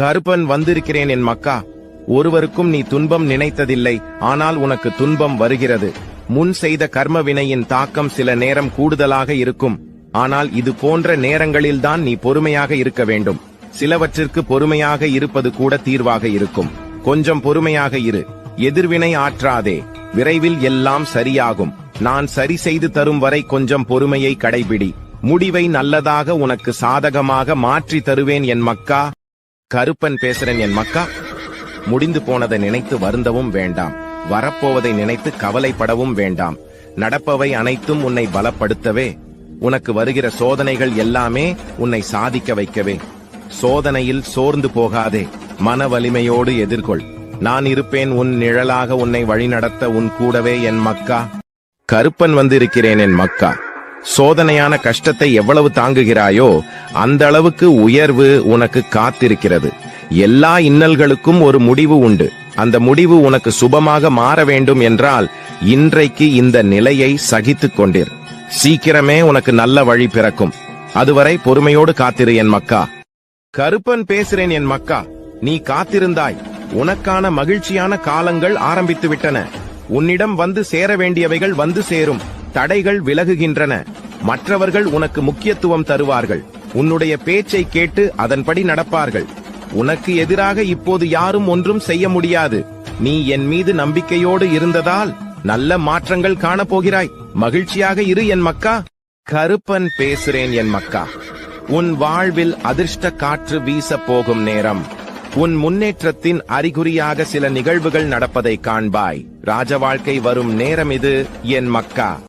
கருப்பன் வந்திருக்கிறேன் என் மக்கா. ஒருவருக்கும் நீ துன்பம் நினைத்ததில்லை ஆனால் உனக்கு துன்பம் வருகிறது. முன் செய்த கர்ம வினையின் தாக்கம் சில நேரம் கூடுதலாக இருக்கும். ஆனால் இது போன்ற நேரங்களில்தான் நீ பொறுமையாக இருக்க வேண்டும். சிலவற்றிற்கு பொறுமையாக இருப்பது கூட தீர்வாக இருக்கும். கொஞ்சம் பொறுமையாக இரு. எதிர்வினை ஆற்றாதே. விரைவில் எல்லாம் சரியாகும். நான் சரி செய்து தரும் வரை கொஞ்சம் பொறுமையை கடைபிடி. முடிவை நல்லதாக உனக்கு சாதகமாக மாற்றி தருவேன் என் மக்கா. கருப்பன் பேசுறேன் என் மக்கா. முடிந்து போனதை நினைத்து வருந்தவும் வேண்டாம். வரப்போவதை நினைத்து கவலைப்படவும் வேண்டாம். நடப்பவை அனைத்தும் உன்னை பலப்படுத்தவே. உனக்கு வருகிற சோதனைகள் எல்லாமே உன்னை சாதிக்க வைக்கவே. சோதனையில் சோர்ந்து போகாதே. மன வலிமையோடு எதிர்கொள். நான் இருப்பேன் உன் நிழலாக உன்னை வழிநடத்த உன் கூடவே என் மக்கா. கருப்பன் வந்திருக்கிறேன் என் மக்கா. சோதனையான கஷ்டத்தை எவ்வளவு தாங்குகிறாயோ அந்த அளவுக்கு உயர்வு உனக்கு காத்திருக்கிறது. எல்லா இன்னல்களுக்கும் ஒரு முடிவு உண்டு. அந்த முடிவு உனக்கு சுபமாக மாற வேண்டும் என்றால் இன்றைக்கு இந்த நிலையை சகித்துக் கொண்டிர். சீக்கிரமே உனக்கு நல்ல வழி பிறக்கும். அதுவரை பொறுமையோடு காத்திரு என் மக்கா. கருப்பன் பேசுறேன் என் மக்கா. நீ காத்திருந்தாய். உனக்கான மகிழ்ச்சியான காலங்கள் ஆரம்பித்து விட்டன உன்னிடம் வந்து சேர வேண்டியவைகள் வந்து சேரும். தடைகள் விலகுகின்றன. மற்றவர்கள் உனக்கு முக்கியத்துவம் தருவார்கள். உன்னுடைய பேச்சை கேட்டு அதன்படி நடப்பார்கள். உனக்கு எதிராக இப்போது யாரும் ஒன்றும் செய்ய முடியாது. நீ என் மீது நம்பிக்கையோடு இருந்ததால் நல்ல மாற்றங்கள் காணப்போகிறாய். மகிழ்ச்சியாக இரு என் மக்கா. கருப்பன் பேசுறேன் என் மக்கா. உன் வாழ்வில் அதிர்ஷ்ட காற்று வீச போகும் நேரம். உன் முன்னேற்றத்தின் அறிகுறியாக சில நிகழ்வுகள் நடப்பதை காண்பாய். ராஜ வாழ்க்கை வரும் நேரம் இது என் மக்கா.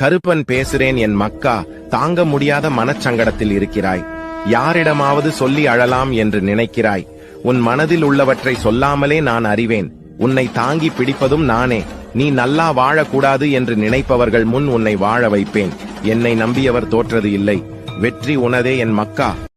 கருப்பன் பேசுறேன் என் மக்கா தாங்க முடியாத மனச்சங்கடத்தில் இருக்கிறாய். யாரிடமாவது சொல்லி அழலாம் என்று நினைக்கிறாய். உன் மனதில் உள்ளவற்றை சொல்லாமலே நான் அறிவேன். உன்னை தாங்கி பிடிப்பதும் நானே. நீ நல்லா வாழக்கூடாது என்று நினைப்பவர்கள் முன் உன்னை வாழ வைப்பேன். என்னை நம்பியவர் தோற்றது இல்லை. வெற்றி உனதே என் மக்கா.